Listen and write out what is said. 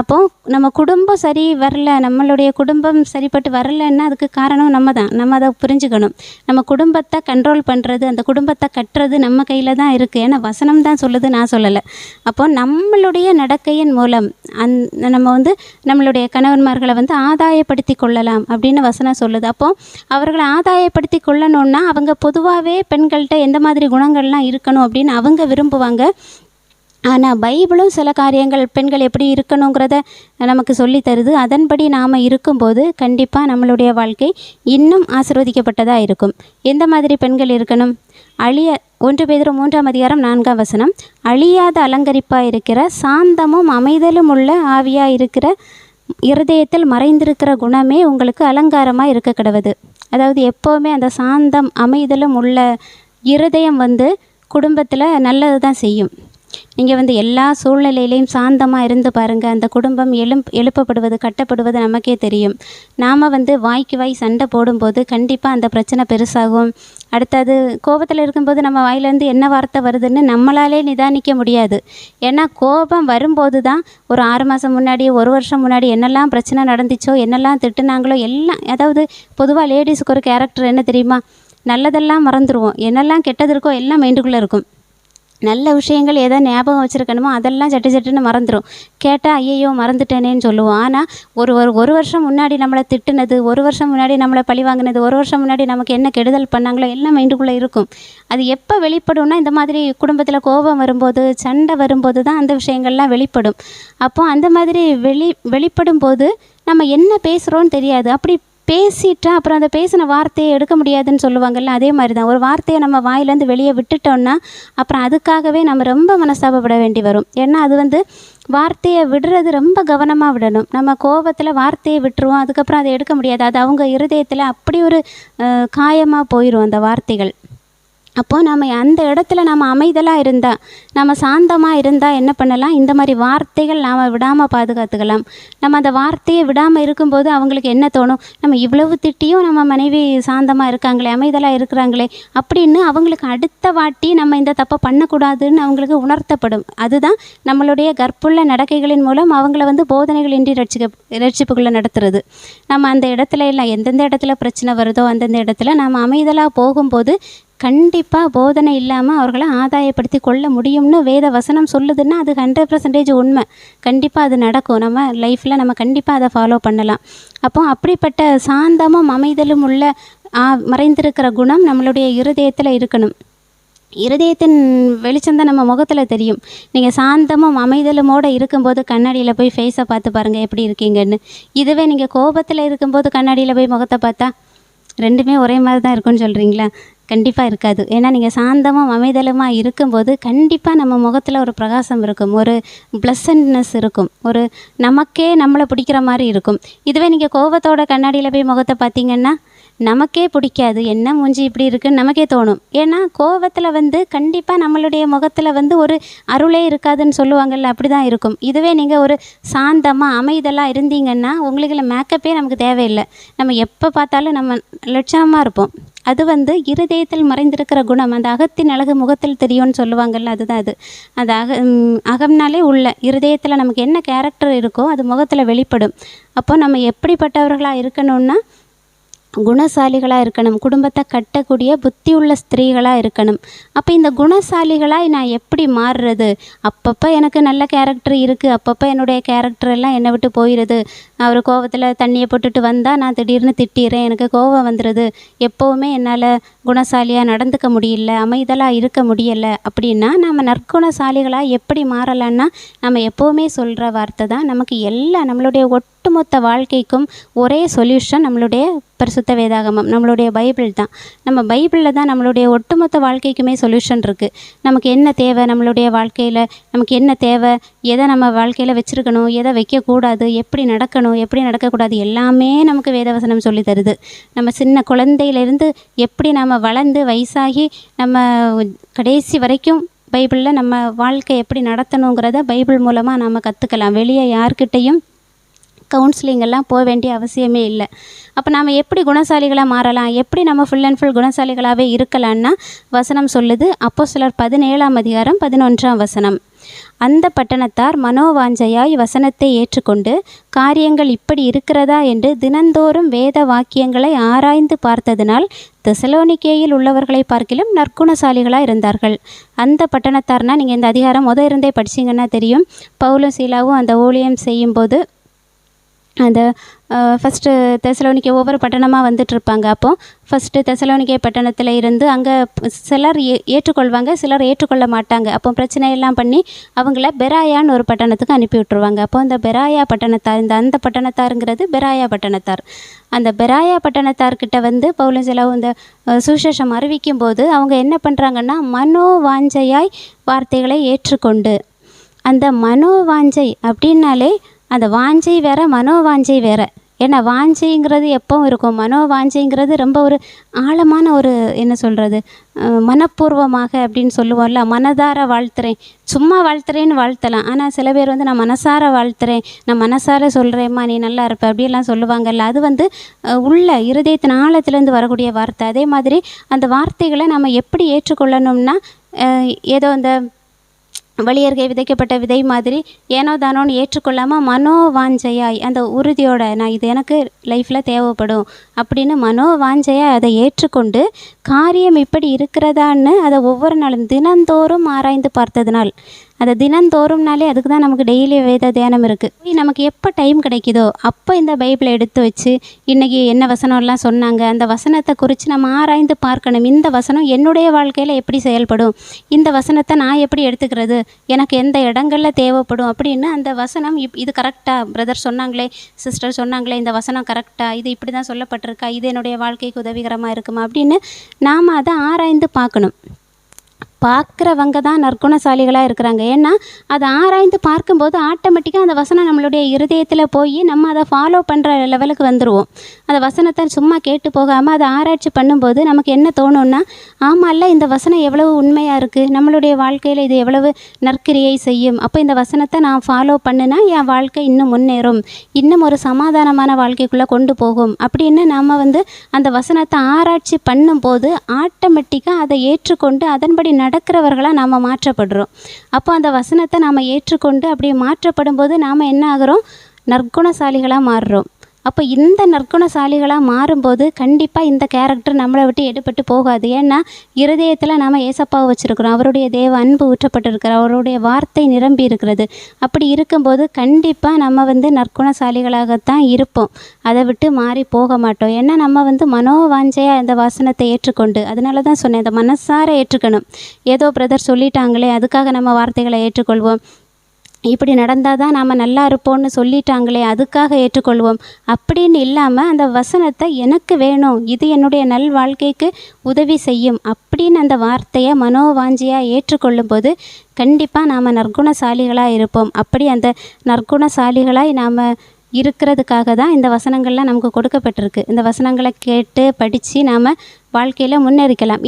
அப்போது நம்ம குடும்பம் சரி வரல நம்மளுடைய குடும்பம் சரிப்பட்டு வரலைன்னா அதுக்கு காரணம் நம்ம தான் நம்ம அதை புரிஞ்சுக்கணும். நம்ம குடும்பத்தை கண்ட்ரோல் பண்ணுறது அந்த குடும்பத்தை கட்டுறது நம்ம கையில் தான் இருக்குது ஏன்னா வசனம் தான் சொல்லுது நான் சொல்லலை. அப்போ நம்மளுடைய நடக்கையின் மூலம் அந் நம்ம வந்து நம்மளுடைய கணவன்மார்களை வந்து ஆதாயப்படுத்தி கொள்ளலாம் அப்படின்னு வசனம் சொல்லுது. அப்போது அவர்களை ஆதாயப்படுத்தி கொள்ளணும்னா அவங்க பொதுவாகவே பெண்கள்கிட்ட எந்த மாதிரி குணங்கள்லாம் இருக்கணும் அப்படின்னு அவங்க விரும்புவாங்க. ஆனால் பைபிளும் சில காரியங்கள் பெண்கள் எப்படி இருக்கணுங்கிறத நமக்கு சொல்லி தருது. அதன்படி நாம் இருக்கும்போது கண்டிப்பாக நம்மளுடைய வாழ்க்கை இன்னும் ஆசிர்வதிக்கப்பட்டதாக இருக்கும். எந்த மாதிரி பெண்கள் இருக்கணும்? அழிய ஒன்று பேதர் மூன்றாம் அதிகாரம் நான்காம் வசனம். அழியாத அலங்கரிப்பாக இருக்கிற சாந்தமும் அமைதலும் உள்ள ஆவியாக இருக்கிற இருதயத்தில் மறைந்திருக்கிற குணமே உங்களுக்கு அலங்காரமாக இருக்க கிடவுது. அதாவது எப்போவுமே அந்த சாந்தம் அமைதலும் உள்ள இருதயம் வந்து குடும்பத்தில் நல்லது தான் செய்யும். நீங்கள் வந்து எல்லா சூழ்நிலையிலையும் சாந்தமாக இருந்து பாருங்கள் அந்த குடும்பம் எழும் எழுப்பப்படுவது கட்டப்படுவது நமக்கே தெரியும். நாம் வந்து வாய்க்கு வாய் சண்டை போடும்போது கண்டிப்பாக அந்த பிரச்சனை பெருசாகும். அடுத்தது கோபத்தில் இருக்கும்போது நம்ம வாயிலேருந்து என்ன வார்த்தை வருதுன்னு நம்மளாலே நிதானிக்க முடியாது. ஏன்னா கோபம் வரும்போது தான் ஒரு ஆறு மாதம் முன்னாடி ஒரு வருஷம் முன்னாடி என்னெல்லாம் பிரச்சனை நடந்துச்சோ என்னெல்லாம் திட்டுனாங்களோ எல்லாம் அதாவது பொதுவாக லேடிஸுக்கு ஒரு கேரக்டர் என்ன தெரியுமா? நல்லதெல்லாம் மறந்துடுவோம் என்னெல்லாம் கெட்டது இருக்கோ எல்லாம் மைண்டுக்குள்ளே இருக்கும். நல்ல விஷயங்கள் எதை ஞாபகம் வச்சுருக்கணுமோ அதெல்லாம் சட்டு சட்டுன்னு மறந்துடும் கேட்டால் ஐயையோ மறந்துட்டேனேன்னு சொல்லுவோம். ஆனால் ஒரு ஒரு ஒரு வருஷம் முன்னாடி நம்மளை திட்டுனது ஒரு வருஷம் முன்னாடி நம்மளை பழி வாங்கினது ஒரு வருஷம் முன்னாடி நமக்கு என்ன கெடுதல் பண்ணாங்களோ எல்லாம் மைண்டுக்குள்ளே இருக்கும். அது எப்போ வெளிப்படும்னா இந்த மாதிரி குடும்பத்தில் கோபம் வரும்போது சண்டை வரும்போது தான் அந்த விஷயங்கள்லாம் வெளிப்படும். அப்போது அந்த மாதிரி வெளி வெளிப்படும் போது நம்ம என்ன பேசுகிறோன்னு தெரியாது. அப்படி பேசிட்டா அப்புறம் அந்த பேசின வார்த்தையை எடுக்க முடியாதுன்னு சொல்லுவாங்கல்ல அதே மாதிரி தான் ஒரு வார்த்தையை நம்ம வாயிலேருந்து வெளியே விட்டுட்டோம்னா அப்புறம் அதுக்காகவே நம்ம ரொம்ப மனஸ்தாபப்பட வேண்டி வரும். ஏன்னா அது வந்து வார்த்தையை விடுறது ரொம்ப கவனமாக விடணும். நம்ம கோபத்தில் வார்த்தையை விட்டுருவோம் அதுக்கப்புறம் அதை எடுக்க முடியாது. அது அவங்க இருதயத்தில் அப்படி ஒரு காயமாக போயிடும் அந்த வார்த்தைகள். அப்போது நம்ம அந்த இடத்துல நம்ம அமைதலாக இருந்தால் நம்ம சாந்தமாக இருந்தால் என்ன பண்ணலாம்? இந்த மாதிரி வார்த்தைகள் நாம் விடாமல் பாதுகாத்துக்கலாம். நம்ம அந்த வார்த்தையை விடாமல் இருக்கும்போது அவங்களுக்கு என்ன தோணும்? நம்ம இவ்வளவு திட்டியும் நம்ம மனைவி சாந்தமாக இருக்காங்களே அமைதலாக இருக்கிறாங்களே அப்படின்னு அவங்களுக்கு அடுத்த வாட்டி நம்ம இந்த தப்பை பண்ணக்கூடாதுன்னு அவங்களுக்கு உணர்த்தப்படும். அதுதான் நம்மளுடைய கற்புள்ள நடக்கைகளின் மூலம் அவங்கள வந்து போதனைகள் இன்றி ரட்சிக்க ரட்சிப்புக்குள்ளே நடத்துறது. நம்ம அந்த இடத்துல எல்லாம் எந்தெந்த இடத்துல பிரச்சனை வருதோ அந்தந்த இடத்துல நம்ம அமைதலாக போகும்போது கண்டிப்பாக போதனை இல்லாமல் அவர்களை ஆதாயப்படுத்தி கொள்ள முடியும்னு வேத வசனம் சொல்லுதுன்னா அது ஹண்ட்ரட் பர்சன்டேஜ் உண்மை. கண்டிப்பாக அது நடக்கும். நம்ம லைஃப்பில் நம்ம கண்டிப்பாக அதை ஃபாலோ பண்ணலாம். அப்போ அப்படிப்பட்ட சாந்தமும் அமைதலும் உள்ள ஆ, மறைந்திருக்கிற குணம் நம்மளுடைய இருதயத்தில் இருக்கணும். இருதயத்தின் வெளிச்சம் தான் நம்ம முகத்தில் தெரியும். நீங்கள் சாந்தமும் அமைதலுமோடு இருக்கும்போது கண்ணாடியில் போய் ஃபேஸை பார்த்து பாருங்கள் எப்படி இருக்கீங்கன்னு. இதுவே நீங்கள் கோபத்தில் இருக்கும்போது கண்ணாடியில் போய் முகத்தை பார்த்தா ரெண்டுமே ஒரே மாதிரி தான் இருக்கும்னு சொல்கிறீங்களா கண்டிப்பாக இருக்காது. ஏன்னா நீங்கள் சாந்தமும் அமைதலுமாக இருக்கும்போது கண்டிப்பாக நம்ம முகத்தில் ஒரு பிரகாசம் இருக்கும். ஒரு ப்ளசன்ட்னஸ் இருக்கும். ஒரு நமக்கே நம்மளை பிடிக்கிற மாதிரி இருக்கும். இதுவே நீங்கள் கோபத்தோட கண்ணாடியில் போய் முகத்தை பார்த்தீங்கன்னா நமக்கே பிடிக்காது. என்ன மூஞ்சி இப்படி இருக்குன்னு நமக்கே தோணும். ஏன்னா கோவத்தில் வந்து கண்டிப்பாக நம்மளுடைய முகத்தில் வந்து ஒரு அருளே இருக்காதுன்னு சொல்லுவாங்கல்ல அப்படி தான் இருக்கும். இதுவே நீங்கள் ஒரு சாந்தமாக அமைதலாக இருந்தீங்கன்னா உங்களுக்கு மேக்கப்பே நமக்கு தேவையில்லை. நம்ம எப்போ பார்த்தாலும் நம்ம லட்சணமாக இருப்போம். அது வந்து இருதயத்தில் மறைந்திருக்கிற குணம். அந்த அகத்தின் அழகு முகத்தில் தெரியும்னு சொல்லுவாங்கல்ல அதுதான் அது. அது அக அகம்னாலே உள்ள இருதயத்தில் நமக்கு என்ன கேரக்டர் இருக்கோ அது முகத்தில் வெளிப்படும். அப்போ நம்ம எப்படிப்பட்டவர்களாக இருக்கணும்னா குணசாலிகளாக இருக்கணும். குடும்பத்தை கட்டக்கூடிய புத்தி உள்ள ஸ்திரீகளாக இருக்கணும். அப்போ இந்த குணசாலிகளாக நான் எப்படி மாறுறது? அப்பப்போ எனக்கு நல்ல கேரக்டர் இருக்குது அப்பப்போ என்னுடைய கேரக்டர் எல்லாம் என்னை விட்டு போயிடுது அவர் கோவத்தில் தண்ணியை போட்டுட்டு வந்தால் நான் திடீர்னு திட்டிடுறேன் எனக்கு கோவம் வந்துடுது எப்போவுமே என்னால் குணசாலியாக நடந்துக்க முடியல. அமைதலாக இருக்க முடியலை. அப்படின்னா நம்ம நற்குணசாலிகளாக எப்படி மாறலான்னா நம்ம எப்போவுமே சொல்கிற வார்த்தை தான் நமக்கு எல்லா நம்மளுடைய ஒட்டுமொத்த வாழ்க்கைக்கும் ஒரே சொல்யூஷன் நம்மளுடைய பரிசுத்த வேதாகமம் நம்மளுடைய பைபிள் தான். நம்ம பைபிளில் தான் நம்மளுடைய ஒட்டுமொத்த வாழ்க்கைக்குமே சொல்யூஷன் இருக்குது நமக்கு என்ன தேவை? நம்மளுடைய வாழ்க்கையில் நமக்கு என்ன தேவை? எதை நம்ம வாழ்க்கையில் வச்சுருக்கணும்? எதை வைக்கக்கூடாது? எப்படி நடக்கணும்? எப்படி நடக்கக்கூடாது? எல்லாமே நமக்கு வேதவசனம் சொல்லி தருது. நம்ம சின்ன குழந்தையிலேருந்து எப்படி நாம் வளர்ந்து வயசாகி நம்ம கடைசி வரைக்கும் பைபிளில் நம்ம வாழ்க்கை எப்படி நடத்தணுங்கிறத பைபிள் மூலமாக நம்ம கற்றுக்கலாம் வெளியே யார்கிட்டேயும் கவுன்சிலிங் எல்லாம் போக வேண்டிய அவசியமே இல்லை. அப்போ நாம் எப்படி குணசாலிகளாக மாறலாம்? எப்படி நம்ம ஃபுல் அண்ட் ஃபுல் குணசாலிகளாகவே இருக்கலாம்னா வசனம் சொல்லுது அப்போ சிலர் பதினேழாம் அதிகாரம் பதினொன்றாம் வசனம். அந்த பட்டணத்தார் மனோவாஞ்சையாய் வசனத்தை ஏற்றுக்கொண்டு காரியங்கள் இப்படி இருக்கிறதா? என்று தினந்தோறும் வேத வாக்கியங்களை ஆராய்ந்து பார்த்ததினால் தெசலோனிக்கேயில் உள்ளவர்களை பார்க்கிலும் நற்குணசாலிகளாக இருந்தார்கள். அந்த பட்டணத்தார்னால் நீங்கள் இந்த அதிகாரம் முத இருந்தே படிச்சீங்கன்னா தெரியும். பவுலும் சீலாவும் அந்த ஊழியம் செய்யும்போது அந்த ஃபஸ்ட்டு தெசலோனிக்கே ஒவ்வொரு பட்டணமாக வந்துட்டுருப்பாங்க. அப்போது ஃபஸ்ட்டு தெசலோனிக்கே பட்டணத்தில் இருந்து அங்கே சிலர் ஏ ஏற்றுக்கொள்வாங்க சிலர் ஏற்றுக்கொள்ள மாட்டாங்க. அப்போ பிரச்சனையெல்லாம் பண்ணி அவங்கள பெராயான்னு ஒரு பட்டணத்துக்கு அனுப்பி விட்ருவாங்க அப்போ அந்த பெராயா பட்டணத்தார் இந்த அந்த பட்டணத்தாருங்கிறது பெராயா பட்டணத்தார். அந்த பெராயா பட்டணத்தார்கிட்ட வந்து பவுலும் சிலவும் இந்த சுசேஷம் அறிவிக்கும் போது அவங்க என்ன பண்ணுறாங்கன்னா மனோவாஞ்சையாய் வார்த்தைகளை ஏற்றுக்கொண்டு அந்த மனோவாஞ்சை அப்படின்னாலே அந்த வாஞ்சை வேற மனோவாஞ்சை வேற. ஏன்னா வாஞ்சைங்கிறது எப்பவும் இருக்கும். மனோவாஞ்சைங்கிறது ரொம்ப ஒரு ஆழமான ஒரு என்ன சொல்கிறது மனப்பூர்வமாக அப்படின்னு சொல்லுவோம்ல. மனதார வாழ்த்துறேன். சும்மா வாழ்த்துறேன்னு வாழ்த்தலாம். ஆனால் சில பேர் வந்து நான் மனசார வாழ்த்துறேன். நான் மனசார சொல்கிறேம்மா நீ நல்லா இருப்ப. அப்படியெல்லாம் சொல்லுவாங்கல்ல. அது வந்து உள்ள இருதயத்தின் ஆழத்துலேருந்து வரக்கூடிய வார்த்தை. அதே மாதிரி அந்த வார்த்தைகளை நம்ம எப்படி ஏற்றுக்கொள்ளணும்னா ஏதோ அந்த வழியருகே விதைக்கப்பட்ட விதை மாதிரி ஏனோ தானோன்னு ஏற்றுக்கொள்ளாமல் மனோவாஞ்சையாய் அந்த உறுதியோட நான் இது எனக்கு லைஃப்பில் தேவைப்படும் அப்படின்னு மனோவாஞ்சையாக அதை ஏற்றுக்கொண்டு காரியம் இப்படி இருக்கிறதான்னு அதை ஒவ்வொரு நாளும் தினந்தோறும் ஆராய்ந்து பார்த்ததினால் அதை தினந்தோறும்னாலே அதுக்கு தான் நமக்கு டெய்லி வேத தியானம் இருக்குது நமக்கு எப்போ டைம் கிடைக்குதோ அப்போ இந்த பைபிளை எடுத்து வச்சு இன்றைக்கி என்ன வசனம்லாம் சொன்னாங்க அந்த வசனத்தை குறித்து நம்ம ஆராய்ந்து பார்க்கணும். இந்த வசனம் என்னுடைய வாழ்க்கையில் எப்படி செயல்படும்? இந்த வசனத்தை நான் எப்படி எடுத்துக்கிறது? எனக்கு எந்த இடங்களில் தேவைப்படும்? அப்படின்னு அந்த வசனம் இப் இது கரெக்டாக பிரதர் சொன்னாங்களே சிஸ்டர் சொன்னாங்களே இந்த வசனம் கரெக்டாக இது இப்படி தான் சொல்லப்பட்டிருக்கா இது என்னுடைய வாழ்க்கைக்கு உதவிகரமாக இருக்குமா அப்படின்னு நாம் அதை ஆராய்ந்து பார்க்கணும். பார்க்குறவங்க தான் நற்குணசாலிகளாக இருக்கிறாங்க. ஏன்னா அதை ஆராய்ந்து பார்க்கும்போது ஆட்டோமேட்டிக்காக அந்த வசனம் நம்மளுடைய இருதயத்தில் போய் நம்ம அதை ஃபாலோ பண்ணுற லெவலுக்கு வந்துடுவோம் அந்த வசனத்தை சும்மா கேட்டு போகாமல் அதை ஆராய்ச்சி பண்ணும்போது நமக்கு என்ன தோணும்னா ஆமாம்ல இந்த வசனம் எவ்வளவு உண்மையாக இருக்குது நம்மளுடைய வாழ்க்கையில் இது எவ்வளவு நற்கிரியை செய்யும்? அப்போ இந்த வசனத்தை நான் ஃபாலோ பண்ணுனா என் வாழ்க்கை இன்னும் முன்னேறும். இன்னும் ஒரு சமாதானமான வாழ்க்கைக்குள்ளே கொண்டு போகும். அப்படின்னு நம்ம வந்து அந்த வசனத்தை ஆராய்ச்சி பண்ணும்போது ஆட்டோமேட்டிக்காக அதை ஏற்றுக்கொண்டு அதன்படி நடக்கிறவர்களாக நாம் மாற்றப்படுறோம். அப்போ அந்த வசனத்தை நாம் ஏற்றுக்கொண்டு அப்படி மாற்றப்படும் போது நாம் என்ன ஆகுறோம்? நற்குணசாலிகளாக மாறுறோம். அப்போ இந்த நற்குணசாலிகளாக மாறும்போது கண்டிப்பாக இந்த கேரக்டர் நம்மளை விட்டு எடுபட்டு போகாது. ஏன்னா இருதயத்தில் நாம் ஏசப்பாவை வச்சுருக்கிறோம். அவருடைய தேவ அன்பு ஊற்றப்பட்டிருக்கிற அவருடைய வார்த்தை நிரம்பி இருக்கிறது. அப்படி இருக்கும்போது கண்டிப்பாக நம்ம வந்து நற்குணசாலிகளாகத்தான் இருப்போம். அதை விட்டு மாறி போக மாட்டோம். ஏன்னா நம்ம வந்து மனோவாஞ்சையாக இந்த வாசனத்தை ஏற்றுக்கொண்டு அதனால தான் சொன்னேன் இந்த மனசார ஏற்றுக்கணும். ஏதோ பிரதர் சொல்லிட்டாங்களே அதுக்காக நம்ம வார்த்தைகளை ஏற்றுக்கொள்வோம். இப்படி நடந்தால் தான் நாம் நல்லா இருப்போம்னு சொல்லிட்டாங்களே அதுக்காக ஏற்றுக்கொள்வோம். அப்படின்னு இல்லாமல் அந்த வசனத்தை எனக்கு வேணும் இது என்னுடைய நல் வாழ்க்கைக்கு உதவி செய்யும் அப்படின்னு அந்த வார்த்தையை மனோவாஞ்சியாக ஏற்றுக்கொள்ளும் போது கண்டிப்பாக நாம் நற்குணசாலிகளாக இருப்போம். அப்படி அந்த நற்குணசாலிகளாய் நாம் இருக்கிறதுக்காக தான் இந்த வசனங்கள்லாம் நமக்கு கொடுக்கப்பட்டிருக்கு. இந்த வசனங்களை கேட்டு படித்து நாம் வாழ்க்கையில் முன்னேறிக்கலாம்.